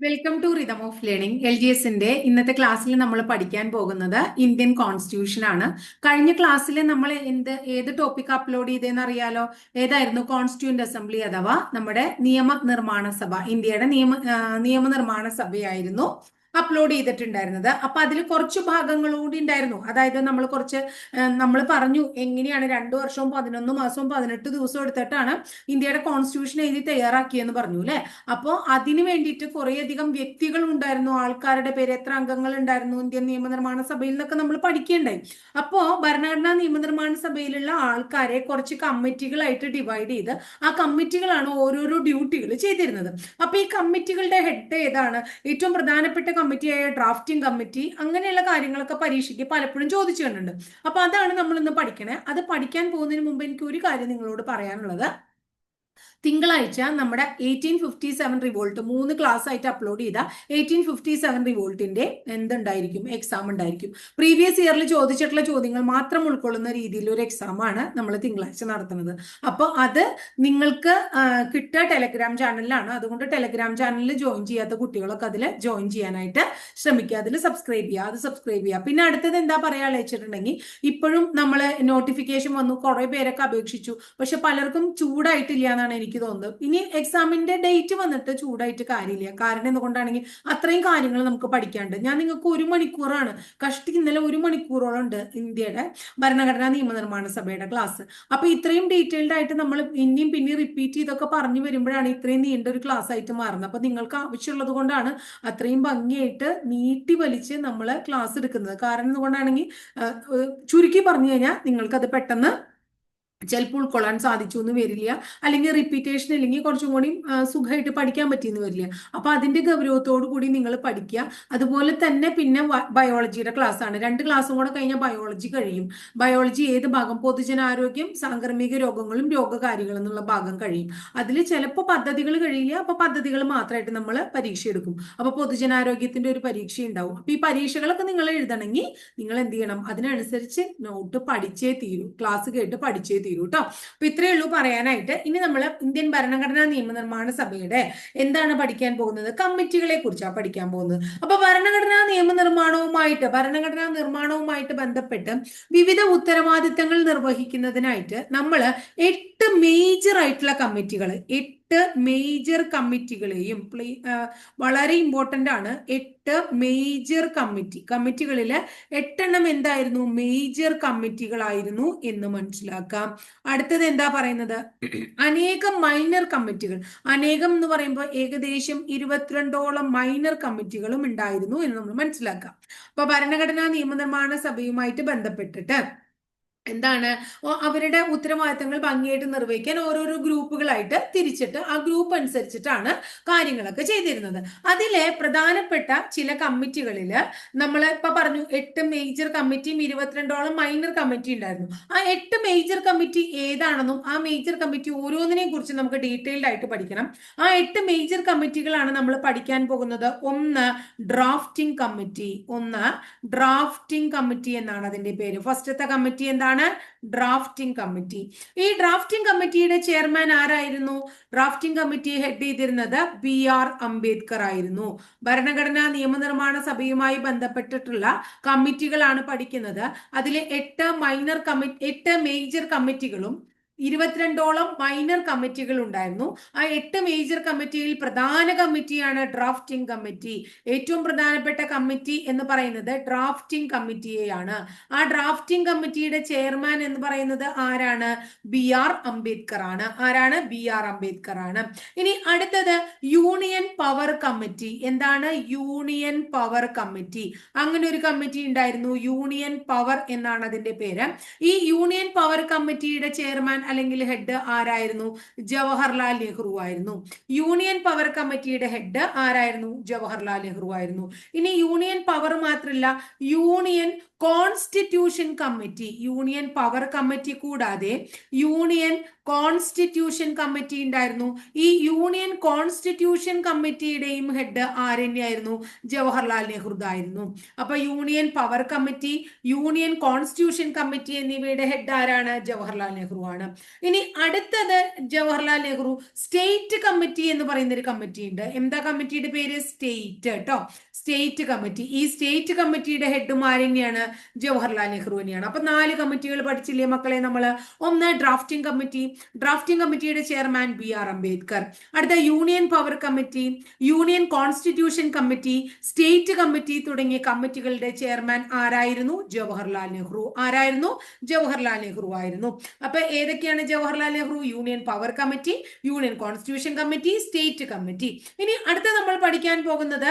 Welcome to rhythm of learning L G എസിന്റെ ഇന്നത്തെ ക്ലാസ്സിൽ നമ്മൾ പഠിക്കാൻ പോകുന്നത് ഇന്ത്യൻ കോൺസ്റ്റിറ്റ്യൂഷൻ ആണ്. കഴിഞ്ഞ ക്ലാസ്സിൽ നമ്മൾ എന്ത് ഏത് ടോപ്പിക് അപ്ലോഡ് ചെയ്തതെന്ന് അറിയാലോ? ഏതായിരുന്നു? കോൺസ്റ്റിറ്റ്യൂന്റ് അസംബ്ലി അഥവാ നമ്മുടെ നിയമനിർമ്മാണ സഭ ഇന്ത്യയുടെ നിയമ നിയമനിർമ്മാണ സഭയായിരുന്നു. അപ്ലോഡ് ചെയ്തിട്ടുണ്ടായിരുന്നത്. അപ്പൊ അതിൽ കുറച്ച് ഭാഗങ്ങൾ കൂടി ഉണ്ടായിരുന്നു. അതായത് നമ്മൾ കുറച്ച് നമ്മൾ പറഞ്ഞു എങ്ങനെയാണ് രണ്ടു വർഷവും പതിനൊന്ന് മാസവും പതിനെട്ട് ദിവസവും എടുത്തിട്ടാണ് ഇന്ത്യയുടെ കോൺസ്റ്റിറ്റ്യൂഷൻ എഴുതി തയ്യാറാക്കിയെന്ന് പറഞ്ഞു അല്ലെ? അപ്പോൾ അതിന് വേണ്ടിയിട്ട് കുറേയധികം വ്യക്തികൾ ഉണ്ടായിരുന്നു. ആൾക്കാരുടെ പേര് എത്ര അംഗങ്ങൾ ഉണ്ടായിരുന്നു ഇന്ത്യൻ നിയമനിർമ്മാണ സഭയിൽ നിന്നൊക്കെ നമ്മൾ പഠിക്കേണ്ടായി. അപ്പോ ഭരണഘടനാ നിയമനിർമ്മാണ സഭയിലുള്ള ആൾക്കാരെ കുറച്ച് കമ്മിറ്റികളായിട്ട് ഡിവൈഡ് ചെയ്ത് ആ കമ്മിറ്റികളാണ് ഓരോരോ ഡ്യൂട്ടികൾ ചെയ്തിരുന്നത്. അപ്പൊ ഈ കമ്മിറ്റികളുടെ ഹെഡ് ഏതാണ്? ഏറ്റവും പ്രധാനപ്പെട്ട കമ്മിറ്റിയായ ഡ്രാഫ്റ്റിംഗ് കമ്മിറ്റി അങ്ങനെയുള്ള കാര്യങ്ങളൊക്കെ പരീക്ഷയ്ക്ക് പലപ്പോഴും ചോദിച്ചു കണ്ടിട്ടുണ്ട്. അപ്പൊ അതാണ് നമ്മൾ ഇന്ന് പഠിക്കണേ. അത് പഠിക്കാൻ പോകുന്നതിന് മുമ്പ് എനിക്ക് ഒരു കാര്യം നിങ്ങളോട് പറയാനുള്ളത്. തിങ്കളാഴ്ച നമ്മുടെ എയ്റ്റീൻ ഫിഫ്റ്റി സെവൻ റിവോൾട്ട് മൂന്ന് ക്ലാസ് ആയിട്ട് അപ്ലോഡ് ചെയ്ത എയ്റ്റീൻ ഫിഫ്റ്റി സെവൻ റിവോൾട്ടിന്റെ എന്തുണ്ടായിരിക്കും? എക്സാം ഉണ്ടായിരിക്കും. പ്രീവിയസ് ഇയറിൽ ചോദിച്ചിട്ടുള്ള ചോദ്യങ്ങൾ മാത്രം ഉൾക്കൊള്ളുന്ന രീതിയിൽ ഒരു എക്സാം ആണ് നമ്മൾ തിങ്കളാഴ്ച നടത്തുന്നത്. അപ്പോൾ അത് നിങ്ങൾക്ക് കിട്ട കിട്ടുക ടെലഗ്രാം ചാനലിലാണ് അതുകൊണ്ട് ടെലഗ്രാം ചാനലിൽ ജോയിൻ ചെയ്യാത്ത കുട്ടികളൊക്കെ അതിൽ ജോയിൻ ചെയ്യാനായിട്ട് ശ്രമിക്കുക. അതിൽ സബ്സ്ക്രൈബ് ചെയ്യുക. അത് സബ്സ്ക്രൈബ് ചെയ്യുക. പിന്നെ അടുത്തത് എന്താ പറയാ വെച്ചിട്ടുണ്ടെങ്കിൽ ഇപ്പോഴും നമ്മൾ നോട്ടിഫിക്കേഷൻ വന്നു. കുറേ പേരൊക്കെ അപേക്ഷിച്ചു. പക്ഷെ പലർക്കും ചൂടായിട്ടില്ല എന്നാണ് എനിക്ക് തോന്നുന്നത് ഇനി എക്സാമിന്റെ ഡേറ്റ് വന്നിട്ട് ചൂടായിട്ട് കാര്യമില്ല. കാരണം എന്തുകൊണ്ടാണെങ്കിൽ അത്രയും കാര്യങ്ങൾ നമുക്ക് പഠിക്കാണ്ട് ഞാൻ നിങ്ങൾക്ക് ഒരു മണിക്കൂറാണ് കഷ്ടി ഇന്നലെ ഒരു മണിക്കൂറോളം ഉണ്ട് ഇന്ത്യയുടെ ഭരണഘടനാ നിയമനിർമ്മാണ സഭയുടെ ക്ലാസ് അപ്പൊ ഇത്രയും ഡീറ്റെയിൽഡ് ആയിട്ട് നമ്മൾ പിന്നെയും പിന്നെയും റിപ്പീറ്റ് ചെയ്തൊക്കെ പറഞ്ഞു വരുമ്പോഴാണ് ഇത്രയും നീണ്ട ഒരു ക്ലാസ് ആയിട്ട് മാറുന്നത്. അപ്പൊ നിങ്ങൾക്ക് ആവശ്യമുള്ളത് കൊണ്ടാണ് അത്രയും ഭംഗിയായിട്ട് നീട്ടി വലിച്ച് നമ്മൾ ക്ലാസ് എടുക്കുന്നത്. കാരണം എന്തുകൊണ്ടാണെങ്കിൽ ചുരുക്കി പറഞ്ഞു കഴിഞ്ഞാൽ നിങ്ങൾക്കത് പെട്ടെന്ന് ചിലപ്പോൾ ഉൾക്കൊള്ളാൻ സാധിച്ചു എന്ന് വരില്ല. അല്ലെങ്കിൽ റിപ്പീറ്റേഷൻ അല്ലെങ്കിൽ കുറച്ചും കൂടി സുഖമായിട്ട് പഠിക്കാൻ പറ്റിയെന്ന് വരില്ല. അപ്പൊ അതിന്റെ ഗൗരവത്തോടു കൂടി നിങ്ങൾ പഠിക്കുക. അതുപോലെ തന്നെ പിന്നെ ബയോളജിയുടെ ക്ലാസ് ആണ്. രണ്ട് ക്ലാസ്സും കൂടെ കഴിഞ്ഞാൽ ബയോളജി കഴിയും. ബയോളജി ഏത് ഭാഗം? പൊതുജനാരോഗ്യം സാംക്രമിക രോഗങ്ങളും രോഗകാരികളും എന്നുള്ള ഭാഗം കഴിയും. അതിൽ ചിലപ്പോൾ പദ്ധതികൾ കഴിയില്ല. അപ്പൊ പദ്ധതികൾ മാത്രമായിട്ട് നമ്മൾ പരീക്ഷ എടുക്കും. അപ്പൊ പൊതുജനാരോഗ്യത്തിന്റെ ഒരു പരീക്ഷ ഉണ്ടാവും. അപ്പൊ ഈ പരീക്ഷകളൊക്കെ നിങ്ങൾ എഴുതണമെങ്കിൽ നിങ്ങൾ എന്ത് ചെയ്യണം? അതിനനുസരിച്ച് നോട്ട് പഠിച്ചേ തീരൂ. ക്ലാസ് കേട്ട് പഠിച്ചേ തീരൂ കേട്ടോ അപ്പൊ ഇത്രയേ ഉള്ളൂ പറയാനായിട്ട്. ഇനി നമ്മൾ ഇന്ത്യൻ ഭരണഘടനാ നിയമനിർമ്മാണ സഭയുടെ എന്താണ് പഠിക്കാൻ പോകുന്നത്? കമ്മിറ്റികളെ കുറിച്ചാണ് പഠിക്കാൻ പോകുന്നത്. അപ്പൊ ഭരണഘടനാ നിയമനിർമ്മാണവുമായിട്ട് ഭരണഘടനാ നിർമ്മാണവുമായിട്ട് ബന്ധപ്പെട്ട് വിവിധ ഉത്തരവാദിത്തങ്ങൾ നിർവഹിക്കുന്നതിനായിട്ട് നമ്മൾ എട്ട് മേജർ ആയിട്ടുള്ള കമ്മിറ്റികൾ എട്ട് മേജർ കമ്മിറ്റികളെയും വളരെ ഇമ്പോർട്ടന്റ് ആണ്. എട്ട് മേജർ കമ്മിറ്റി കമ്മിറ്റികളിൽ എട്ടെണ്ണം എന്തായിരുന്നു? മേജർ കമ്മിറ്റികളായിരുന്നു എന്ന് മനസ്സിലാക്കാം. അടുത്തത് എന്താ പറയുന്നത്? അനേകം മൈനർ കമ്മിറ്റികൾ അനേകം എന്ന് പറയുമ്പോൾ ഏകദേശം ഇരുപത്തിരണ്ടോളം മൈനർ കമ്മിറ്റികളും ഉണ്ടായിരുന്നു എന്ന് നമ്മൾ മനസ്സിലാക്കാം. അപ്പൊ ഭരണഘടനാ നിയമനിർമ്മാണ സഭയുമായിട്ട് ബന്ധപ്പെട്ടിട്ട് എന്താണ്? അവരുടെ ഉത്തരവാദിത്തങ്ങൾ ഭംഗിയായിട്ട് നിർവഹിക്കാൻ ഓരോരോ ഗ്രൂപ്പുകളായിട്ട് തിരിച്ചിട്ട് ആ ഗ്രൂപ്പ് അനുസരിച്ചിട്ടാണ് കാര്യങ്ങളൊക്കെ ചെയ്തിരുന്നത്. അതിലെ പ്രധാനപ്പെട്ട ചില കമ്മിറ്റികളിൽ നമ്മൾ ഇപ്പൊ പറഞ്ഞു എട്ട് മേജർ കമ്മിറ്റിയും ഇരുപത്തിരണ്ടോളം മൈനർ കമ്മിറ്റി ഉണ്ടായിരുന്നു. ആ എട്ട് മേജർ കമ്മിറ്റി ഏതാണെന്നും ആ മേജർ കമ്മിറ്റി ഓരോന്നിനെ കുറിച്ച് നമുക്ക് ഡീറ്റെയിൽഡ് ആയിട്ട് പഠിക്കണം. ആ എട്ട് മേജർ കമ്മിറ്റികളാണ് നമ്മൾ പഠിക്കാൻ പോകുന്നത്. ഒന്ന് ഡ്രാഫ്റ്റിംഗ് കമ്മിറ്റി ഒന്ന് ഡ്രാഫ്റ്റിംഗ് കമ്മിറ്റി എന്നാണ് അതിന്റെ പേര്. ഫസ്റ്റത്തെ കമ്മിറ്റി എന്താണ്? ഡ്രാഫ്റ്റിംഗ് കമ്മിറ്റി ഈ ഡ്രാഫ്റ്റിംഗ് കമ്മിറ്റിയുടെ ചെയർമാൻ ആരായിരുന്നു? ഡ്രാഫ്റ്റിംഗ് കമ്മിറ്റി ഹെഡ് ചെയ്തിരുന്നത് ബി ആർ അംബേദ്കർ ആയിരുന്നു. ഭരണഘടനാ നിയമനിർമ്മാണ സഭയുമായി ബന്ധപ്പെട്ടിട്ടുള്ള കമ്മിറ്റികളാണ് പഠിക്കുന്നത്. അതിലെ എട്ട് മൈനർ കമ്മിറ്റി എട്ട് മേജർ കമ്മിറ്റികളും ഇരുപത്തിരണ്ടോളം മൈനർ കമ്മിറ്റികൾ ഉണ്ടായിരുന്നു. ആ എട്ട് മേജർ കമ്മിറ്റിയിൽ പ്രധാന കമ്മിറ്റിയാണ് ഡ്രാഫ്റ്റിംഗ് കമ്മിറ്റി ഏറ്റവും പ്രധാനപ്പെട്ട കമ്മിറ്റി എന്ന് പറയുന്നത് ഡ്രാഫ്റ്റിംഗ് കമ്മിറ്റിയെയാണ് ആ ഡ്രാഫ്റ്റിംഗ് കമ്മിറ്റിയുടെ ചെയർമാൻ എന്ന് പറയുന്നത് ആരാണ്? ബി ആർ അംബേദ്കർ ആണ് ആരാണ്? ബി ആർ അംബേദ്കർ ആണ് ഇനി അടുത്തത് യൂണിയൻ പവർ കമ്മിറ്റി എന്താണ്? യൂണിയൻ പവർ കമ്മിറ്റി അങ്ങനെ ഒരു കമ്മിറ്റി ഉണ്ടായിരുന്നു. യൂണിയൻ പവർ എന്നാണ് അതിന്റെ പേര്. ഈ യൂണിയൻ പവർ കമ്മിറ്റിയുടെ ചെയർമാൻ അല്ലെങ്കിൽ ഹെഡ് ആരായിരുന്നു? ജവഹർലാൽ നെഹ്റു ആയിരുന്നു. യൂണിയൻ പവർ കമ്മിറ്റിയുടെ ഹെഡ് ആരായിരുന്നു? ജവഹർലാൽ നെഹ്റു ആയിരുന്നു. ഇനി യൂണിയൻ പവർ മാത്രമല്ല union constitution committee union power committee കൂടാതെ യൂണിയൻ കോൺസ്റ്റിറ്റ്യൂഷൻ കമ്മിറ്റി ഉണ്ടായിരുന്നു. ഈ യൂണിയൻ കോൺസ്റ്റിറ്റ്യൂഷൻ കമ്മിറ്റിയുടെയും ഹെഡ് ആരെന്നെയായിരുന്നു ജവഹർലാൽ നെഹ്റു ആയിരുന്നു. അപ്പൊ union power committee union constitution committee എന്നിവയുടെ ഹെഡ് ആരാണ്? ജവഹർലാൽ നെഹ്റു ആണ്. ഇനി അടുത്തത് ജവഹർലാൽ നെഹ്റു സ്റ്റേറ്റ് കമ്മിറ്റി എന്ന് പറയുന്ന ഒരു കമ്മിറ്റി ഉണ്ട്. എന്താ കമ്മിറ്റിയുടെ പേര്? സ്റ്റേറ്റ് കേട്ടോ സ്റ്റേറ്റ് കമ്മിറ്റി. ഈ സ്റ്റേറ്റ് കമ്മിറ്റിയുടെ ഹെഡും ആരെന്നെയാണ് ജവഹർലാൽ നെഹ്റു തന്നെയാണ്. അപ്പൊ നാല് കമ്മിറ്റികൾ പഠിച്ചില്ലേ മക്കളെ നമ്മൾ ഒന്ന് ഡ്രാഫ്റ്റിംഗ് കമ്മിറ്റി. ഡ്രാഫ്റ്റിംഗ് കമ്മിറ്റിയുടെ ചെയർമാൻ ബി ആർ അംബേദ്കർ. അടുത്ത union power committee union constitution committee state committee തുടങ്ങിയ കമ്മിറ്റികളുടെ ചെയർമാൻ ആരായിരുന്നു? ജവഹർലാൽ നെഹ്റു. ആരായിരുന്നു? ജവഹർലാൽ നെഹ്റു ആയിരുന്നു. അപ്പൊ ഏതൊക്കെയാണ് Jawaharlal Nehru? Union power committee union constitution committee state committee. ഇനി അടുത്ത നമ്മൾ പഠിക്കാൻ പോകുന്നത്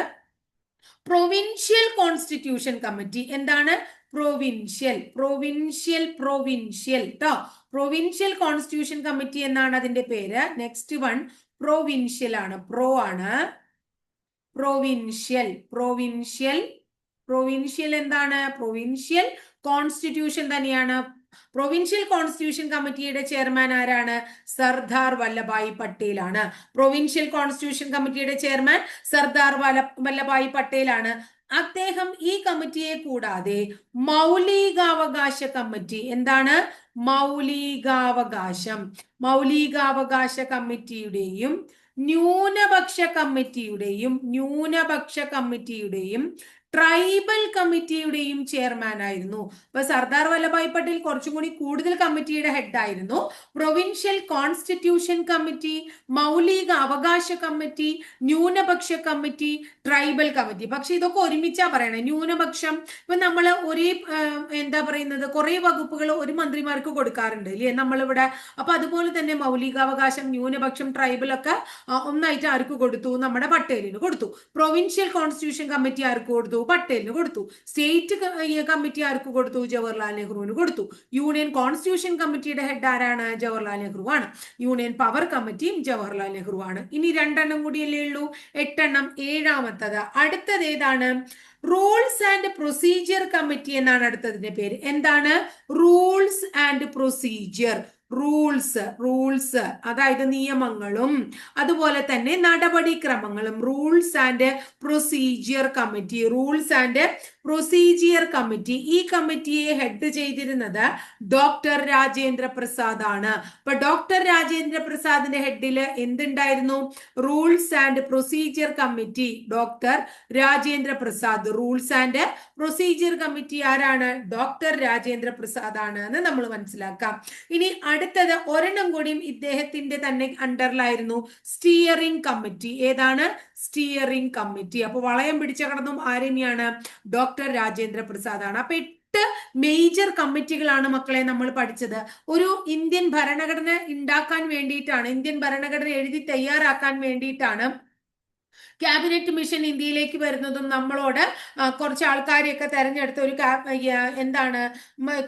പ്രൊവിൻഷ്യൽ കോൺസ്റ്റിറ്റ്യൂഷൻ കമ്മിറ്റി എന്താണ്? പ്രൊവിൻഷ്യൽ പ്രൊവിൻഷ്യൽ പ്രൊവിൻഷ്യൽ ട്ടോ. പ്രൊവിൻഷ്യൽ കോൺസ്റ്റിറ്റ്യൂഷൻ കമ്മിറ്റി എന്നാണ് അതിന്റെ പേര്. നെക്സ്റ്റ് വൺ പ്രൊവിൻഷ്യൽ ആണ്. പ്രോ ആണ്. പ്രൊവിൻഷ്യൽ പ്രൊവിൻഷ്യൽ പ്രൊവിൻഷ്യൽ എന്താണ്? പ്രൊവിൻഷ്യൽ കോൺസ്റ്റിറ്റ്യൂഷൻ തന്നെയാണ്. പ്രൊവിൻഷ്യൽ കോൺസ്റ്റിറ്റ്യൂഷൻ കമ്മിറ്റിയുടെ ചെയർമാൻ ആരാണ്? സർദാർ വല്ലഭായ് പട്ടേലാണ്. പ്രൊവിൻഷ്യൽ കോൺസ്റ്റിറ്റ്യൂഷൻ കമ്മിറ്റിയുടെ ചെയർമാൻ സർദാർ വല വല്ലഭായ് പട്ടേലാണ്. അദ്ദേഹം ഈ കമ്മിറ്റിയെ കൂടാതെ മൗലികാവകാശ കമ്മിറ്റി എന്താണ്? മൗലികാവകാശം. മൗലികാവകാശ കമ്മിറ്റിയുടെയും ന്യൂനപക്ഷ കമ്മിറ്റിയുടെയും ന്യൂനപക്ഷ കമ്മിറ്റിയുടെയും ട്രൈബൽ കമ്മിറ്റിയുടെയും ചെയർമാൻ ആയിരുന്നു അപ്പൊ സർദാർ വല്ലഭായ് പട്ടേൽ കുറച്ചും കൂടി കൂടുതൽ കമ്മിറ്റിയുടെ ഹെഡ് ആയിരുന്നു. പ്രൊവിൻഷ്യൽ കോൺസ്റ്റിറ്റ്യൂഷൻ കമ്മിറ്റി മൗലിക അവകാശ കമ്മിറ്റി ന്യൂനപക്ഷ കമ്മിറ്റി ട്രൈബൽ കമ്മിറ്റി പക്ഷെ ഇതൊക്കെ ഒരുമിച്ചാ പറയണേ. ന്യൂനപക്ഷം ഇപ്പൊ നമ്മൾ ഒരേ എന്താ പറയുന്നത്? കുറെ വകുപ്പുകൾ ഒരു മന്ത്രിമാർക്ക് കൊടുക്കാറുണ്ട് ഇല്ലേ? നമ്മളിവിടെ അപ്പൊ അതുപോലെ തന്നെ മൗലികാവകാശം ന്യൂനപക്ഷം ട്രൈബൽ ഒക്കെ ഒന്നായിട്ട് ആർക്ക് കൊടുത്തു? നമ്മുടെ പട്ടേലിന് കൊടുത്തു. പ്രൊവിൻഷ്യൽ കോൺസ്റ്റിറ്റ്യൂഷൻ കമ്മിറ്റി ആർക്ക് കൊടുത്തു? പട്ടേലിന് കൊടുത്തു സ്റ്റേറ്റ് കമ്മിറ്റി ആർക്ക് കൊടുത്തു? ജവഹർലാൽ നെഹ്റുവിന് കൊടുത്തു. യൂണിയൻ കോൺസ്റ്റിറ്റ്യൂഷൻ കമ്മിറ്റിയുടെ ഹെഡ് ആരാണ്? ജവഹർലാൽ നെഹ്റു ആണ്. യൂണിയൻ പവർ കമ്മിറ്റിയും ജവഹർലാൽ നെഹ്റു ആണ്. ഇനി രണ്ടെണ്ണം കൂടിയല്ലേ ഉള്ളൂ. എട്ടെണ്ണം ഏഴാമത്തത്. അടുത്തത് ഏതാണ്? റൂൾസ് ആൻഡ് പ്രൊസീജിയർ കമ്മിറ്റി എന്നാണ് അടുത്തതിന്റെ പേര്. എന്താണ്? Rules and procedure rules rules അതായത് നിയമങ്ങളും അതുപോലെ തന്നെ നടപടിക്രമങ്ങളും rules and procedure committee rules and procedure committee ഈ കമ്മിറ്റിയെ ഹെഡ് ചെയ്തിരുന്നത് ഡോക്ടർ രാജേന്ദ്ര പ്രസാദ് ആണ്. അപ്പൊ ഡോക്ടർ രാജേന്ദ്ര പ്രസാദിന്റെ ഹെഡിൽ എന്തുണ്ടായിരുന്നു? Rules and procedure committee doctor Rajendra Prasad. Rules and procedure committee ആരാണ്? ഡോക്ടർ രാജേന്ദ്ര പ്രസാദ് ആണ് എന്ന് നമ്മൾ മനസ്സിലാക്കാം. ഇനി അടുത്തത് ഒരെണ്ണം കൂടിയും ഇദ്ദേഹത്തിന്റെ തന്നെ അണ്ടറിലായിരുന്നു സ്റ്റിയറിംഗ് കമ്മിറ്റി ഏതാണ്? സ്റ്റിയറിംഗ് കമ്മിറ്റി അപ്പൊ വളയം പിടിച്ച കടന്നും ആരെന്നെയാണ് ഡോക്ടർ രാജേന്ദ്ര പ്രസാദ് ആണ് അപ്പൊ എട്ട് മേജർ കമ്മിറ്റികളാണ് മക്കളെ നമ്മൾ പഠിച്ചത്. ഒരു ഇന്ത്യൻ ഭരണഘടന ഉണ്ടാക്കാൻ വേണ്ടിയിട്ടാണ് ഇന്ത്യൻ ഭരണഘടന എഴുതി തയ്യാറാക്കാൻ വേണ്ടിയിട്ടാണ് ക്യാബിനറ്റ് മിഷൻ ഇന്ത്യയിലേക്ക് വരുന്നതും നമ്മളോട് കുറച്ച് ആൾക്കാരെയൊക്കെ തെരഞ്ഞെടുത്ത് ഒരു എന്താണ്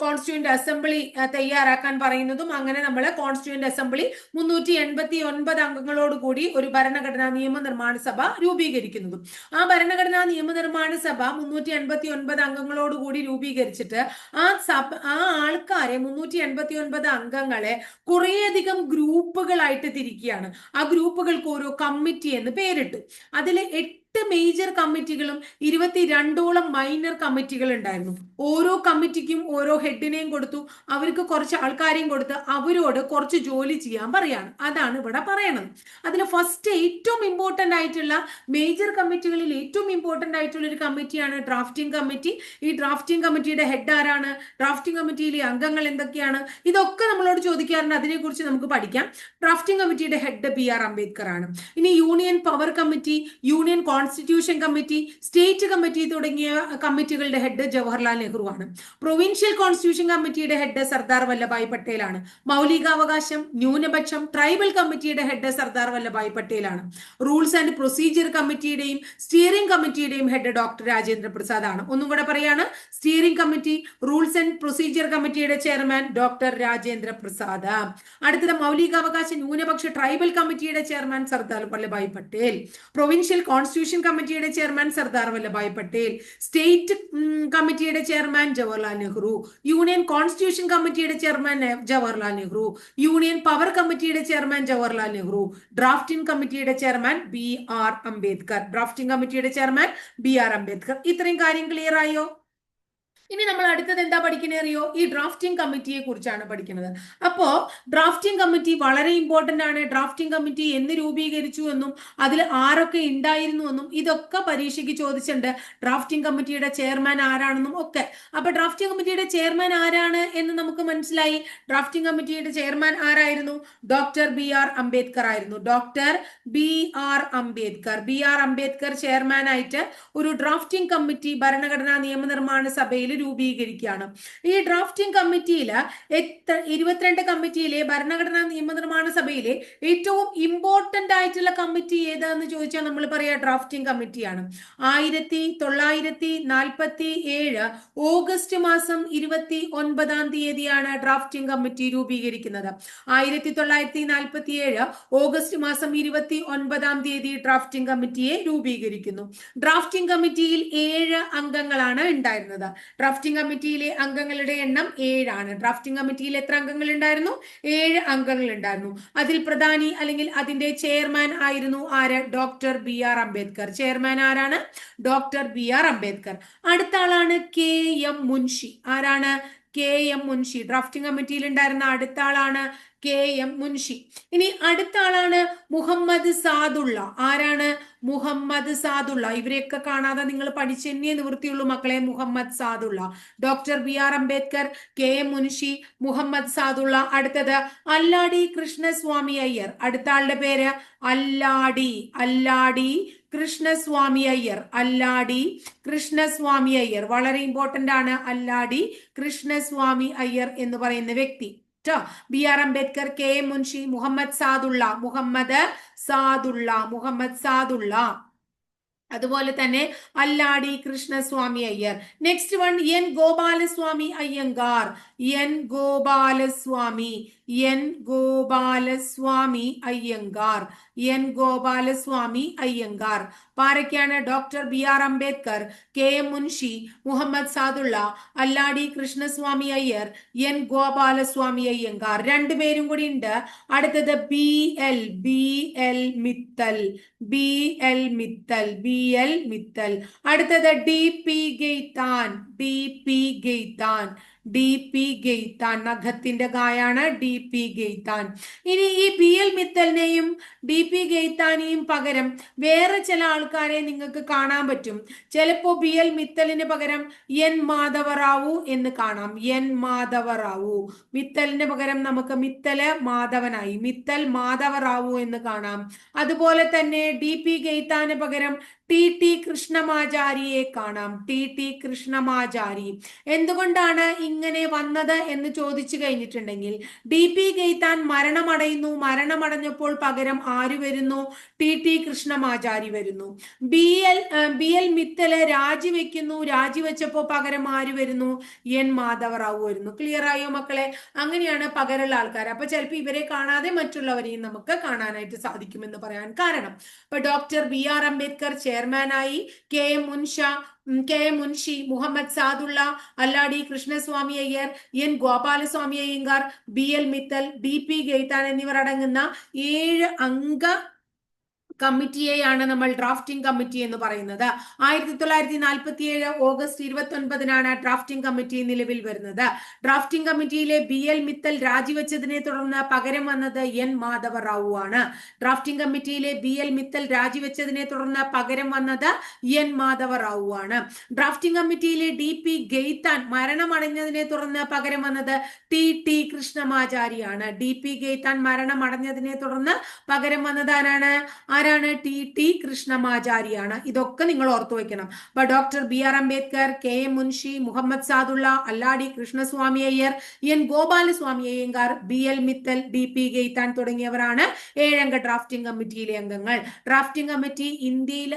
കോൺസ്റ്റിറ്റ്യൂന്റ് അസംബ്ലി തയ്യാറാക്കാൻ പറയുന്നതും അങ്ങനെ നമ്മൾ കോൺസ്റ്റിറ്റ്യൂന്റ് അസംബ്ലി മുന്നൂറ്റി എൺപത്തി ഒൻപത് അംഗങ്ങളോട് കൂടി ഒരു ഭരണഘടനാ നിയമനിർമ്മാണ സഭ രൂപീകരിക്കുന്നതും. ആ ഭരണഘടനാ നിയമനിർമ്മാണ സഭ മുന്നൂറ്റി എൺപത്തി ഒൻപത് അംഗങ്ങളോട് കൂടി രൂപീകരിച്ചിട്ട് ആ സഭ ആ ആൾക്കാരെ മുന്നൂറ്റി എൺപത്തി ഒൻപത് അംഗങ്ങളെ കുറേയധികം ഗ്രൂപ്പുകളായിട്ട് തിരിക്കുകയാണ്. ആ ഗ്രൂപ്പുകൾക്ക് ഓരോ കമ്മിറ്റി എന്ന് പേരിട്ടു. അതിലെ എട്ട് മേജർ കമ്മിറ്റികളും ഇരുപത്തിരണ്ടോളം മൈനർ കമ്മിറ്റികൾ ഉണ്ടായിരുന്നു. ഓരോ കമ്മിറ്റിക്കും ഓരോ ഹെഡിനെയും കൊടുത്തു. അവർക്ക് കുറച്ച് ആൾക്കാരെയും കൊടുത്ത് അവരോട് കുറച്ച് ജോലി ചെയ്യാൻ പറയാണ്. അതാണ് ഇവിടെ പറയണത്. അതിൽ ഫസ്റ്റ് ഏറ്റവും ഇമ്പോർട്ടന്റ് ആയിട്ടുള്ള മേജർ കമ്മിറ്റികളിൽ ഏറ്റവും ഇമ്പോർട്ടന്റ് ആയിട്ടുള്ള ഒരു കമ്മിറ്റിയാണ് ഡ്രാഫ്റ്റിംഗ് കമ്മിറ്റി ഈ ഡ്രാഫ്റ്റിംഗ് കമ്മിറ്റിയുടെ ഹെഡ് ആരാണ്? ഡ്രാഫ്റ്റിംഗ് കമ്മിറ്റിയിലെ അംഗങ്ങൾ എന്തൊക്കെയാണ്? ഇതൊക്കെ നമ്മളോട് ചോദിക്കാറുണ്ട്. അതിനെക്കുറിച്ച് നമുക്ക് പഠിക്കാം. ഡ്രാഫ്റ്റിംഗ് കമ്മിറ്റിയുടെ ഹെഡ് ബി ആർ അംബേദ്കർ ആണ്. ഇനി union power committee union constitution committee state committee തുടങ്ങിയ കമ്മിറ്റികളുടെ ഹെഡ് ജവഹർലാൽ നെഹ്റു ആണ്. പ്രൊവിൻഷ്യൽ കോൺസ്റ്റിറ്റ്യൂഷൻ കമ്മിറ്റിയുടെ ഹെഡ് സർദാർ വല്ലഭായ് പട്ടേലാണ്. മൗലികാവകാശം ന്യൂനപക്ഷം ട്രൈബൽ കമ്മിറ്റിയുടെ ഹെഡ് സർദാർ വല്ലഭായ് പട്ടേലാണ്. റൂൾസ് ആൻഡ് പ്രൊസീജിയർ കമ്മിറ്റിയുടെയും സ്റ്റിയറിംഗ് കമ്മിറ്റിയുടെയും ഹെഡ് ഡോക്ടർ രാജേന്ദ്ര പ്രസാദ് ആണ്. ഒന്നും കൂടെ പറയാണ്. Steering committee rules and procedure കമ്മിറ്റിയുടെ ചെയർമാൻ ഡോക്ടർ രാജേന്ദ്ര പ്രസാദ്. അടുത്തത് മൗലികാവകാശ ന്യൂനപക്ഷ ട്രൈബൽ കമ്മിറ്റിയുടെ chairman Sardar Vallabhbhai Patel. Provincial constitution constitution കമ്മിറ്റിയുടെ ചെയർമാൻ സർദാർ വല്ലഭായ് പട്ടേൽ സ്റ്റേറ്റ് കമ്മിറ്റിയുടെ chairman Jawaharlal Nehru union constitution കമ്മിറ്റിയുടെ chairman Jawaharlal Nehru union power കമ്മിറ്റിയുടെ ചെയർമാൻ ജവഹർലാൽ നെഹ്റു ഡ്രാഫ്റ്റിംഗ് കമ്മിറ്റിയുടെ chairman B R Ambedkar drafting കമ്മിറ്റിയുടെ ചെയർമാൻ ബി ആർ അംബേദ്കർ ഇത്രയും കാര്യം ക്ലിയർ ആയോ? ഇനി നമ്മൾ അടുത്തത് എന്താ പഠിക്കണേ അറിയോ? ഈ ഡ്രാഫ്റ്റിംഗ് കമ്മിറ്റിയെ കുറിച്ചാണ് പഠിക്കുന്നത് അപ്പോ ഡ്രാഫ്റ്റിംഗ് കമ്മിറ്റി വളരെ ഇമ്പോർട്ടന്റ് ആണ്. ഡ്രാഫ്റ്റിംഗ് കമ്മിറ്റി എന്ന് രൂപീകരിച്ചു എന്നും അതിൽ ആരൊക്കെ ഉണ്ടായിരുന്നു എന്നും ഇതൊക്കെ പരീക്ഷയ്ക്ക് ചോദിച്ചിട്ടുണ്ട്. ഡ്രാഫ്റ്റിംഗ് കമ്മിറ്റിയുടെ ചെയർമാൻ ആരാണെന്നും ഒക്കെ. അപ്പൊ ഡ്രാഫ്റ്റിംഗ് കമ്മിറ്റിയുടെ ചെയർമാൻ ആരാണ് എന്ന് നമുക്ക് മനസ്സിലായി. ഡ്രാഫ്റ്റിംഗ് കമ്മിറ്റിയുടെ ചെയർമാൻ ആരായിരുന്നു? ഡോക്ടർ ബി ആർ അംബേദ്കർ ആയിരുന്നു. Doctor B R Ambedkar. B R Ambedkar chairman ആയിട്ട് ഒരു ഡ്രാഫ്റ്റിംഗ് കമ്മിറ്റി ഭരണഘടനാ നിയമനിർമ്മാണ സഭയിൽ രൂപീകരിക്കുകയാണ്. ഈ ഡ്രാഫ്റ്റിംഗ് കമ്മിറ്റിയിൽ എത്ര ഇരുപത്തിരണ്ട് കമ്മിറ്റിയിലെ ഭരണഘടനാ നിയമനിർമ്മാണ സഭയിലെ ഏറ്റവും ഇമ്പോർട്ടന്റ് ആയിട്ടുള്ള കമ്മിറ്റി ഏതാന്ന് ചോദിച്ചാൽ നമ്മൾ പറയാ ഡ്രാഫ്റ്റിംഗ് കമ്മിറ്റിയാണ് ആയിരത്തി തൊള്ളായിരത്തി നാൽപ്പത്തി ഏഴ് ഓഗസ്റ്റ് മാസം ഇരുപത്തി ഒൻപതാം തീയതിയാണ് ഡ്രാഫ്റ്റിംഗ് കമ്മിറ്റി രൂപീകരിക്കുന്നത്. ആയിരത്തി തൊള്ളായിരത്തി നാൽപ്പത്തി ഏഴ് ഓഗസ്റ്റ് മാസം ഇരുപത്തി ഒൻപതാം തീയതി ഡ്രാഫ്റ്റിംഗ് കമ്മിറ്റിയെ രൂപീകരിക്കുന്നു. ഡ്രാഫ്റ്റിംഗ് കമ്മിറ്റിയിൽ ഏഴ് അംഗങ്ങളാണ് ഉണ്ടായിരുന്നത്. ഡ്രാഫ്റ്റിംഗ് കമ്മിറ്റിയിലെ അംഗങ്ങളുടെ എണ്ണം ഏഴാണ്. ഡ്രാഫ്റ്റിംഗ് കമ്മിറ്റിയിൽ എത്ര അംഗങ്ങൾ ഉണ്ടായിരുന്നു ഏഴ് അംഗങ്ങൾ ഉണ്ടായിരുന്നു അതിൽ പ്രധാനി അല്ലെങ്കിൽ അതിന്റെ ചെയർമാൻ ആയിരുന്നു ആര്? Doctor B R Ambedkar. Chairman ആരാണ്? Doctor B R Ambedkar. അടുത്ത ആളാണ് കെ എം മുൻഷി ആരാണ്? K M Munshi. ഡ്രാഫ്റ്റിംഗ് കമ്മിറ്റിയിൽ ഉണ്ടായിരുന്ന അടുത്ത ആളാണ് കെ എം മുൻഷി. ഇനി അടുത്ത ആളാണ് മുഹമ്മദ് സാദുള്ള. ആരാണ് മുഹമ്മദ് സാദുള്ള? ഇവരെയൊക്കെ കാണാതെ നിങ്ങൾ പഠിച്ചെന്നേ നിവൃത്തിയുള്ളൂ മക്കളെ Muhammad Saadulla. Doctor B R Ambedkar K M Munshi Muhammad Saadulla. അടുത്തത് അല്ലാടി കൃഷ്ണസ്വാമി അയ്യർ. അടുത്ത ആളുടെ പേര് അല്ലാടി. അല്ലാടി കൃഷ്ണസ്വാമി അയ്യർ അല്ലാടി കൃഷ്ണസ്വാമി അയ്യർ വളരെ ഇമ്പോർട്ടന്റ് ആണ് അല്ലാടി കൃഷ്ണസ്വാമി അയ്യർ എന്ന് പറയുന്ന വ്യക്തി. B R Ambedkar K M Munshi Muhammad Saadulla Muhammad Saadulla Muhammad Saadulla. അതുപോലെ തന്നെ Alladi Krishnaswami Iyer. Next one N Gopalaswami Ayyangar. N Gopalaswami N Gopalaswami Ayyangar N Gopalaswami Ayyangar പാരയ്ക്കാണ് doctor B R Ambedkar K M Munshi Muhammad Saadulla Alladi Krishnaswami Iyer N Gopalaswami Ayyangar രണ്ടുപേരും കൂടി ഉണ്ട് അടുത്തത് B L B L Mittal B L Mittal B L Mittal അടുത്തത് D P Khaitan D P Khaitan D P Khaitan. നഖത്തിന്റെ ഗായാണ് D P Khaitan. ഇനി ഈ B L മിത്തലിനെയും D P ഗെയ്ത്താനെയും പകരം വേറെ ചില ആൾക്കാരെ നിങ്ങൾക്ക് കാണാൻ പറ്റും. ചിലപ്പോ ബി എൽ മിത്തലിന് പകരം എൻ മാധവറാവു എന്ന് കാണാം. എൻ മാധവറാവു. മിത്തലിന് പകരം നമുക്ക് മിത്തൽ മാധവനായി. മിത്തൽ മാധവറാവു എന്ന് കാണാം. അതുപോലെ തന്നെ ഡി പി ഗെയ്ത്താന് പകരം ടി ടി കൃഷ്ണമാചാരിയെ കാണാം. T T Krishnamachari. എന്തുകൊണ്ടാണ് ഇങ്ങനെ വന്നത് എന്ന് ചോദിച്ചു കഴിഞ്ഞിട്ടുണ്ടെങ്കിൽ ഡി പി ഗെയ്ത്താൻ മരണമടയുന്നു. മരണമടഞ്ഞപ്പോൾ പകരം ആര് വരുന്നു? ടി ടി കൃഷ്ണമാചാരി വരുന്നു. B L B L Mittal രാജിവെക്കുന്നു. രാജിവെച്ചപ്പോ പകരം ആര് വരുന്നു? എൻ മാധവറാവു വരുന്നു. ക്ലിയർ ആയോ മക്കളെ? അങ്ങനെയാണ് പകരമുള്ള ആൾക്കാർ. അപ്പൊ ചിലപ്പോൾ ഇവരെ കാണാതെ മറ്റുള്ളവരെയും നമുക്ക് കാണാനായിട്ട് സാധിക്കുമെന്ന് പറയാൻ കാരണം. ഇപ്പൊ ഡോക്ടർ ബി ആർ അംബേദ്കർ ചെയർമാനായി K M Munshi K M Munshi Muhammad Saadulla Alladi Krishnaswami Iyer N Gopalaswami Ayyangar B L Mittal B P Khaitan എന്നിവർ അടങ്ങുന്ന ഏഴ് അംഗ കമ്മിറ്റിയെയാണ് നമ്മൾ ഡ്രാഫ്റ്റിംഗ് കമ്മിറ്റി എന്ന് പറയുന്നത്. ആയിരത്തി തൊള്ളായിരത്തി നാൽപ്പത്തി ഏഴ് ഓഗസ്റ്റ് ഇരുപത്തി ഒൻപതിനാണ് ഡ്രാഫ്റ്റിംഗ് കമ്മിറ്റി നിലവിൽ വരുന്നത്. ഡ്രാഫ്റ്റിംഗ് കമ്മിറ്റിയിലെ ബി എൽ മിത്തൽ രാജിവെച്ചതിനെ തുടർന്ന് പകരം വന്നത് എൻ മാധവ റാവു ആണ്. ഡ്രാഫ്റ്റിംഗ് കമ്മിറ്റിയിലെ ബി എൽ മിത്തൽ രാജിവെച്ചതിനെ തുടർന്ന് പകരം വന്നത് എൻ മാധവ റാവു ആണ്. ഡ്രാഫ്റ്റിംഗ് കമ്മിറ്റിയിലെ ഡി പി ഗെയ്ത്താൻ മരണമടഞ്ഞതിനെ തുടർന്ന് പകരം വന്നത് ടി ടി കൃഷ്ണമാചാരിയാണ്. ഡി പി ഗെയ്ത്താൻ മരണമടഞ്ഞതിനെ തുടർന്ന് പകരം വന്നത് ആരാണ്? ആരാണ്? ടി ടി കൃഷ്ണമാചാരിയാണ്. ഇതൊക്കെ നിങ്ങൾ ഓർത്തു വെക്കണം. അപ്പൊ doctor B R Ambedkar K M Munshi Muhammad Saadulla Alladi Krishnaswami Ayyar N Gopalaswami Ayyangar B L Mittal D P Khaitan തുടങ്ങിയവരാണ് ഏഴംഗ ഡ്രാഫ്റ്റിംഗ് കമ്മിറ്റിയിലെ അംഗങ്ങൾ. ഡ്രാഫ്റ്റിംഗ് കമ്മിറ്റി ഇന്ത്യയിൽ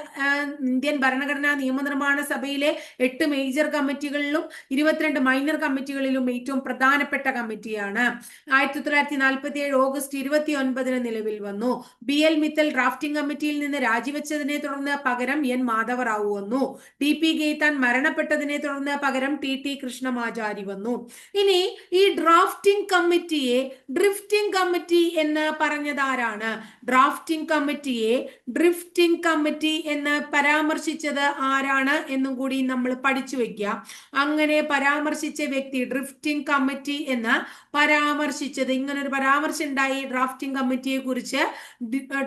ഇന്ത്യൻ ഭരണഘടനാ നിയമനിർമ്മാണ സഭയിലെ എട്ട് മേജർ കമ്മിറ്റികളിലും ഇരുപത്തിരണ്ട് മൈനർ കമ്മിറ്റികളിലും ഏറ്റവും പ്രധാനപ്പെട്ട കമ്മിറ്റിയാണ്. ആയിരത്തി തൊള്ളായിരത്തി നാൽപ്പത്തി ഏഴ് ഓഗസ്റ്റ് ഇരുപത്തി ഒൻപതിന് നിലവിൽ വന്നു. B L Mittal drafting drafting കമ്മിറ്റിയിൽ നിന്ന് രാജിവെച്ചതിനെ തുടർന്ന് പകരം എൻ മാധവറാവു വന്നു. ടി പി ഗെയ്ത്താൻ മരണപ്പെട്ടതിനെ തുടർന്ന് പകരം ടി ടി കൃഷ്ണമാചാരി വന്നു. ഇനി ഈ ഡ്രാഫ്റ്റിംഗ് കമ്മിറ്റിയെ ഡ്രിഫ്റ്റിംഗ് കമ്മിറ്റി എന്ന് പറഞ്ഞതാരാണ്? ഡ്രാഫ്റ്റിംഗ് കമ്മിറ്റിയെ ഡ്രിഫ്റ്റിംഗ് കമ്മിറ്റി എന്ന് പരാമർശിച്ചത് ആരാണ് എന്നും കൂടി നമ്മൾ പഠിച്ചു വെക്കുക. അങ്ങനെ പരാമർശിച്ച വ്യക്തി ഡ്രിഫ്റ്റിംഗ് കമ്മിറ്റി എന്ന് പരാമർശിച്ചത്. ഇങ്ങനൊരു പരാമർശം ഉണ്ടായി. ഡ്രാഫ്റ്റിംഗ് കമ്മിറ്റിയെ കുറിച്ച്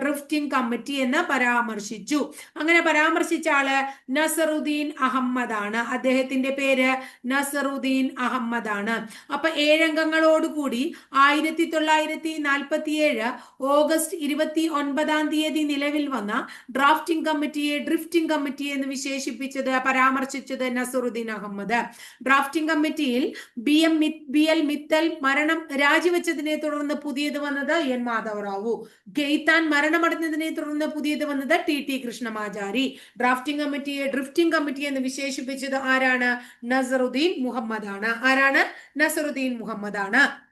ഡ്രിഫ്റ്റിംഗ് കമ്മിറ്റി എന്ന് പരാമർശിച്ചു. അങ്ങനെ പരാമർശിച്ച ആൾ നസറുദ്ദീൻ അഹമ്മദ് ആണ് അദ്ദേഹത്തിന്റെ പേര് നസറുദ്ദീൻ അഹമ്മദ് ആണ് അപ്പൊ ഏഴംഗങ്ങളോടുകൂടി ആയിരത്തി തൊള്ളായിരത്തി നാൽപ്പത്തി ഏഴ് ഓഗസ്റ്റ് ഇരുപത്തി ഒൻപതാം തീയതി നിലവിൽ വന്ന ഡ്രാഫ്റ്റിംഗ് കമ്മിറ്റിയെ ഡ്രിഫ്റ്റിംഗ് കമ്മിറ്റി എന്ന് വിശേഷിപ്പിച്ചത് പരാമർശിച്ചത് നസറുദ്ദീൻ അഹമ്മദ്. ഡ്രാഫ്റ്റിംഗ് കമ്മിറ്റിയിൽ B M B L Mittal മരണം രാജിവെച്ചതിനെ തുടർന്ന് പുതിയത് വന്നത് എൻ മാധവറാവു. ഗെയ്ത്താൻ മരണമടഞ്ഞതിനെ തുടർന്ന് പുതിയത് വന്നത് ടി ടി കൃഷ്ണമാചാരി. ഡ്രാഫ്റ്റിംഗ് കമ്മിറ്റിയെ ഡ്രിഫ്റ്റിംഗ് കമ്മിറ്റി എന്ന് വിശേഷിപ്പിച്ചത് ആരാണ്? നസറുദ്ദീൻ മുഹമ്മദ് ആണ് ആരാണ്? നസറുദ്ദീൻ മുഹമ്മദ് ആണ്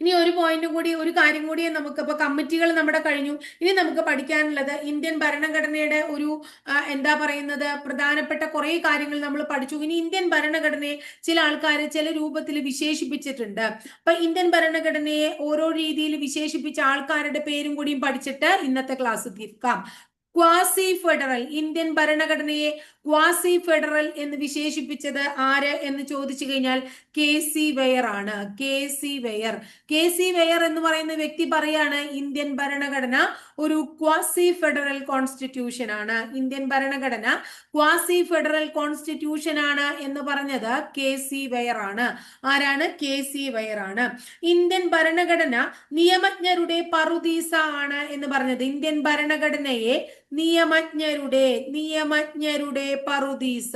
ഇനി ഒരു പോയിന്റും കൂടി ഒരു കാര്യം കൂടി നമുക്ക് ഇപ്പൊ കമ്മിറ്റികൾ നമ്മുടെ കഴിഞ്ഞു. ഇനി നമുക്ക് പഠിക്കാനുള്ളത് ഇന്ത്യൻ ഭരണഘടനയുടെ ഒരു എന്താ പറയുന്നത് പ്രധാനപ്പെട്ട കുറെ കാര്യങ്ങൾ നമ്മൾ പഠിച്ചു. ഇനി ഇന്ത്യൻ ഭരണഘടനയെ ചില ആൾക്കാർ ചില രൂപത്തിൽ വിശേഷിപ്പിച്ചിട്ടുണ്ട്. അപ്പൊ ഇന്ത്യൻ ഭരണഘടനയെ ഓരോ രീതിയിൽ വിശേഷിപ്പിച്ച ആൾക്കാരുടെ പേരും കൂടിയും പഠിച്ചിട്ട് ഇന്നത്തെ ക്ലാസ് തീർക്കാം. ക്വാസി ഫെഡറൽ ഇന്ത്യൻ ഭരണഘടനയെ ക്വാസി ഫെഡറൽ എന്ന് വിശേഷിപ്പിച്ചത് ആര് എന്ന് ചോദിച്ചു കഴിഞ്ഞാൽ കെ സി വെയർ ആണ്. K C Wheare K C Wheare എന്ന് പറയുന്ന വ്യക്തി പറയാണ് ഇന്ത്യൻ ഭരണഘടന ഒരു ക്വാസി ഫെഡറൽ കോൺസ്റ്റിറ്റ്യൂഷൻ ആണ്. ഇന്ത്യൻ ഭരണഘടന ക്വാസി ഫെഡറൽ കോൺസ്റ്റിറ്റ്യൂഷൻ ആണ് എന്ന് പറഞ്ഞത് കെ സി വെയർ ആണ്. ആരാണ്? കെ സി വെയർ ആണ്. ഇന്ത്യൻ ഭരണഘടന നിയമജ്ഞരുടെ പറുദീസ ആണ് എന്ന് പറഞ്ഞത്. ഇന്ത്യൻ ഭരണഘടനയെ നിയമജ്ഞരുടെ നിയമജ്ഞരുടെ പറുദീസ.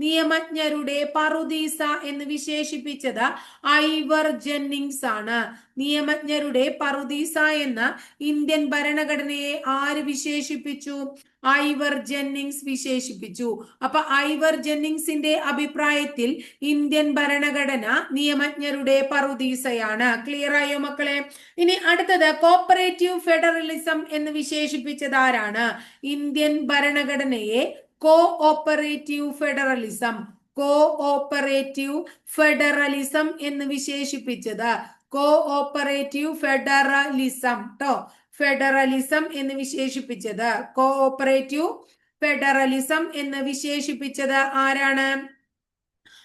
നിയമജ്ഞരുടെ പറുദീസ എന്ന് വിശേഷിപ്പിച്ചത് ഐവർ ജെന്നിങ്സ് ആണ്. നിയമജ്ഞരുടെ പറുദീസ എന്ന ഇന്ത്യൻ ഭരണഘടനയെ ആര് വിശേഷിപ്പിച്ചു? ഐവർ ജെന്നിങ്സ് വിശേഷിപ്പിച്ചു. അപ്പൊ ഐവർ ജെന്നിങ്സിന്റെ അഭിപ്രായത്തിൽ ഇന്ത്യൻ ഭരണഘടന നിയമജ്ഞരുടെ പറുദീസയാണ്. ക്ലിയർ ആയോ മക്കളെ? ഇനി അടുത്തത് കോപ്പറേറ്റീവ് ഫെഡറലിസം എന്ന് വിശേഷിപ്പിച്ചത് ആരാണ്? ഇന്ത്യൻ ഭരണഘടനയെ cooperative federalism cooperative federalism എന്ന് വിശേഷിപ്പിച്ചത്. കോഓപ്പറേറ്റീവ് ഫെഡറലിസം ട്ടോ. ഫെഡറലിസം എന്ന് വിശേഷിപ്പിച്ചത്. കോഓപ്പറേറ്റീവ് ഫെഡറലിസം എന്ന് വിശേഷിപ്പിച്ചത് ആരാണ്?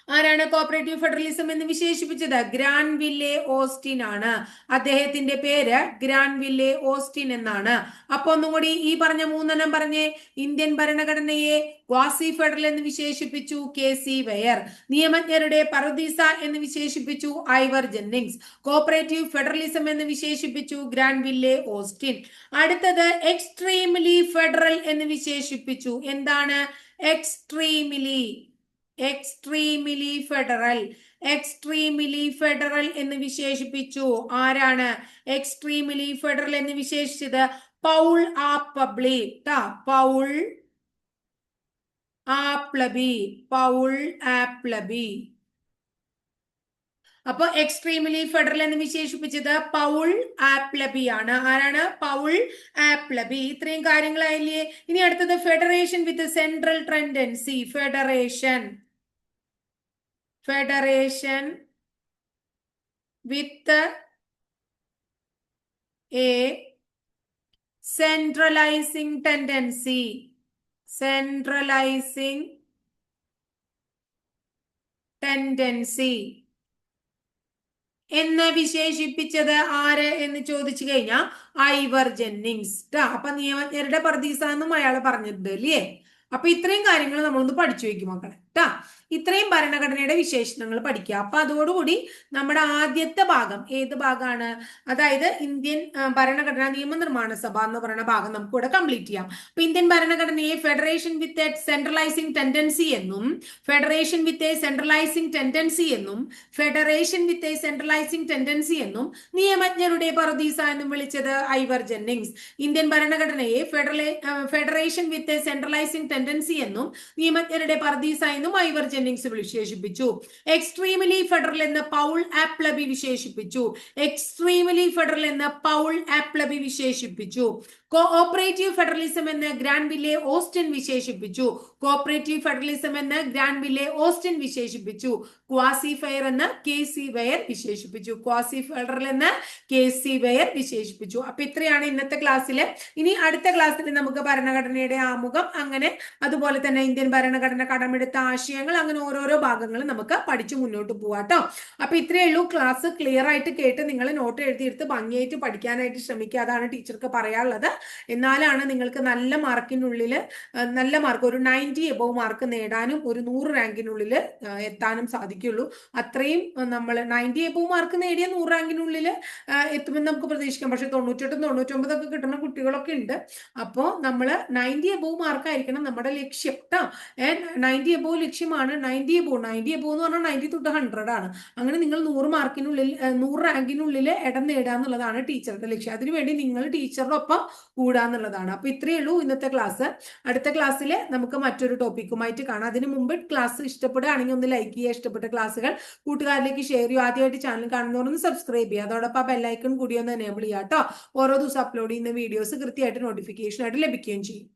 ആരാണ് കോപ്പറേറ്റീവ് ഫെഡറലിസം എന്ന് വിശേഷിപ്പിച്ചത്? ഗ്രാൻവില്ലെ ഓസ്റ്റിൻ ആണ്. അദ്ദേഹത്തിന്റെ പേര് ഗ്രാൻവില്ലെ ഓസ്റ്റിൻ എന്നാണ്. അപ്പൊ ഒന്നും കൂടി ഈ പറഞ്ഞ മൂന്നെണ്ണം പറഞ്ഞേ. ഇന്ത്യൻ ഭരണഘടനയെ ക്വാസി ഫെഡറൽ എന്ന് വിശേഷിപ്പിച്ചു കെ സി വെയർ. നിയമജ്ഞരുടെ പറുദീസ എന്ന് വിശേഷിപ്പിച്ചു ഐവർ ജെന്നിങ്സ്. കോപ്പറേറ്റീവ് ഫെഡറലിസം എന്ന് വിശേഷിപ്പിച്ചു ഗ്രാൻവില്ലെ ഓസ്റ്റിൻ. അടുത്തത് എക്സ്ട്രീംലി ഫെഡറൽ എന്ന് വിശേഷിപ്പിച്ചു. എന്താണ്? Extremely extremely federal extremely federal എന്ന് വിശേഷിപ്പിച്ചു. ആരാണ്? എക്സ്ട്രീമിലി ഫെഡറൽ എന്ന് വിശേഷിച്ചത് പൗൾ ആ പബ്ലി പൗൾ ആപ്ലബി പൗൾ ആപ്ലബി അപ്പൊ എക്സ്ട്രീമിലി ഫെഡറൽ എന്ന് വിശേഷിപ്പിച്ചത് പൗൾ ആപ്ലബി ആണ്. ആരാണ്? പൗൾ ആപ്ലബി ഇത്രയും കാര്യങ്ങളായില്ലേ? ഇനി അടുത്തത് federation with central tendency federation federation with a centralizing tendency. Centralizing tendency എന്ന് വിശേഷിപ്പിച്ചത് ആര് എന്ന് ചോദിച്ചു കഴിഞ്ഞാൽ ഐവർ ജെന്നിങ്സ് അപ്പൊ നിയമജ്ഞരുടെ പ്രതീസ എന്നും അയാൾ പറഞ്ഞിട്ടുണ്ട് അല്ലേ അപ്പൊ ഇത്രയും കാര്യങ്ങൾ നമ്മളൊന്ന് പഠിച്ചു വെക്കും മക്കളെ. ട്ടാ. ഇത്രയും ഭരണഘടനയുടെ വിശേഷണങ്ങൾ പഠിക്കുക. അപ്പൊ അതോടുകൂടി നമ്മുടെ ആദ്യത്തെ ഭാഗം ഏത് ഭാഗമാണ്? അതായത് ഇന്ത്യൻ ഭരണഘടനാ നിയമനിർമ്മാണ സഭ എന്ന് പറയുന്ന ഭാഗം നമുക്ക് ഇവിടെ കംപ്ലീറ്റ് ചെയ്യാം. അപ്പൊ ഇന്ത്യൻ ഭരണഘടനയെ federation with a centralising tendency എന്നും federation with a centralising tendency എന്നും federation with a centralising tendency എന്നും നിയമജ്ഞരുടെ പറദീസ എന്നും വിളിച്ചത് ഐവർ ജെന്നിങ്സ്. ഇന്ത്യൻ ഭരണഘടനയെ ഫെഡറേ federation with a centralising tendency എന്നും നിയമജ്ഞരുടെ പർദീസ എന്നും ഐവർ ജെന്നിങ്സ് വിശേഷിപ്പിച്ചു. എക്സ്ട്രീമിലി ഫെഡറൽ എന്ന് പൗൾ ആപ്ലബി വിശേഷിപ്പിച്ചു. എക്സ്ട്രീമിലി ഫെഡറൽ എന്ന് പൗൾ ആപ്ലബി വിശേഷിപ്പിച്ചു. കോഓപ്പറേറ്റീവ് ഫെഡറലിസം എന്ന് ഗ്രാൻവില്ലെ ഓസ്റ്റിൻ വിശേഷിപ്പിച്ചു. കോഓപ്പറേറ്റീവ് ഫെഡറലിസം എന്ന് ഗ്രാൻവില്ലെ ഓസ്റ്റിൻ വിശേഷിപ്പിച്ചു. ക്വാസിഫയർ എന്ന് കെ സി വെയർ വിശേഷിപ്പിച്ചു. ക്വാസി ഫെഡറൽ എന്ന് കെ സി വെയർ വിശേഷിപ്പിച്ചു. അപ്പൊ ഇത്രയാണ് ഇന്നത്തെ ക്ലാസ്സിൽ ഇനി അടുത്ത ക്ലാസ്സിൽ നമുക്ക് ഭരണഘടനയുടെ ആമുഖം അങ്ങനെ അതുപോലെ തന്നെ ഇന്ത്യൻ ഭരണഘടന കടമെടുത്ത ആശയങ്ങൾ അങ്ങനെ ഓരോരോ ഭാഗങ്ങൾ നമുക്ക് പഠിച്ചു മുന്നോട്ട് പോവാട്ടോ അപ്പൊ ഇത്രയേ ഉള്ളൂ. ക്ലാസ് ക്ലിയർ ആയിട്ട് കേട്ട് നിങ്ങൾ നോട്ട് എഴുതിയെടുത്ത് ഭംഗിയായിട്ട് പഠിക്കാനായിട്ട് ശ്രമിക്കുക. അതാണ് ടീച്ചർക്ക് പറയാനുള്ളത്. എന്നാലാണ് നിങ്ങൾക്ക് നല്ല മാർക്കിനുള്ളിൽ നല്ല മാർക്ക് ഒരു നയന്റി എബവ് മാർക്ക് നേടാനും ഒരു നൂറ് റാങ്കിനുള്ളിൽ എത്താനും സാധിക്കുള്ളൂ. അത്രയും നമ്മൾ നയന്റി എബവ് മാർക്ക് നേടിയ നൂറ് റാങ്കിനുള്ളിൽ എത്തുമെന്ന് നമുക്ക് പ്രതീക്ഷിക്കാം. പക്ഷെ തൊണ്ണൂറ്റെട്ടും തൊണ്ണൂറ്റൊമ്പതൊക്കെ കിട്ടുന്ന കുട്ടികളൊക്കെ ഉണ്ട്. അപ്പോൾ നമ്മൾ നയന്റി എബവ് മാർക്ക് ആയിരിക്കണം നമ്മുടെ ലക്ഷ്യം. കേട്ടോ നയന്റി എബോ ലക്ഷ്യമാണ്. നയന്റി എബോ നയന്റി എബോ എന്ന് പറഞ്ഞാൽ നയന്റി തൊട്ട് ഹൺഡ്രഡ് ആണ്. അങ്ങനെ നിങ്ങൾ നൂറ് മാർക്കിനുള്ളിൽ നൂറ് റാങ്കിനുള്ളിൽ ഇടം നേടുക എന്നുള്ളതാണ് ടീച്ചറുടെ ലക്ഷ്യം. അതിനുവേണ്ടി നിങ്ങൾ ടീച്ചറുടെ ഒപ്പം കൂടാന്നുള്ളതാണ് അപ്പൊ ഇത്രയേ ഉള്ളൂ ഇന്നത്തെ ക്ലാസ് അടുത്ത ക്ലാസ്സിൽ നമുക്ക് മറ്റൊരു ടോപ്പിക്കുമായിട്ട് കാണാം. അതിന് മുമ്പ് ക്ലാസ് ഇഷ്ടപ്പെടുകയാണെങ്കിൽ ഒന്ന് ലൈക്ക് ചെയ്യുക. ഇഷ്ടപ്പെട്ട ക്ലാസ്സുകൾ കൂട്ടുകാരിലേക്ക് ഷെയർ ചെയ്യുക. ആദ്യമായിട്ട് ചാനൽ കാണുന്നവരൊന്ന് സബ്സ്ക്രൈബ് ചെയ്യുക. അതോടൊപ്പം ആ ബെല്ലൈക്കൺ കൂടി ഒന്ന് എനേബിൾ ചെയ്യുക കേട്ടോ ഓരോ ദിവസം അപ്ലോഡ് ചെയ്യുന്ന വീഡിയോസ് കൃത്യമായിട്ട് നോട്ടിഫിക്കേഷൻ ആയിട്ട് ലഭിക്കുകയും ചെയ്യും.